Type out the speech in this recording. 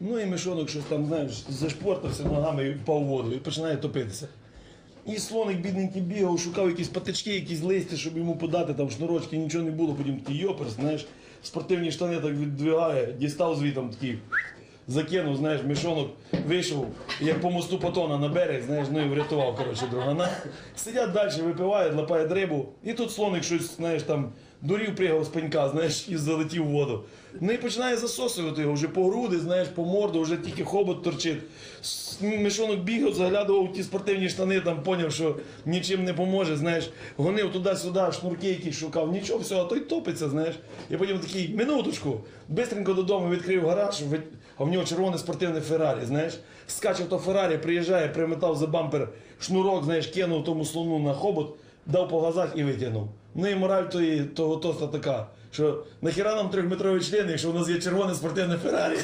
Ну і мішонок щось там, знаєш, зашпортався ногами і впав воду і починає топитися. І слоник бідненький бігав, шукав якісь патички, якісь листи, щоб йому подати, там шнурочки, нічого не було, потім такий йоперс, знаєш, спортивні штани так віддвигає, дістав звітом такий, закинув, знаєш, мішонок, вийшов, як по мосту Патона на берег, знаєш, ну і врятував, коротше, другана. Сидять далі, випивають, лапають рибу, і тут слоник щось, знаєш, там дурів пригав з пенька, знаєш, і залетів в воду. Ну і починає засосувати його вже по груди, знаєш, по морду, вже тільки хобот торчить. Мішонок бігав, заглядував ті спортивні штани, там поняв, що нічим не поможе, знаєш, гонив туди-сюди, шнурки якісь шукав, нічого, все, а той топиться, знаєш. І потім такий, минуточку, бистренько додому відкрив гараж, а в нього червоне спортивне Феррарі, знаєш, скаче то Феррарі, приїжджає, приметав за бампер шнурок, знаєш, кинув тому слону на хобот, дав по глазах і витягнув. Ну і мораль тої, того тоста така, що нахіра нам трьохметровий член, якщо у нас є червоне спортивне Феррарі.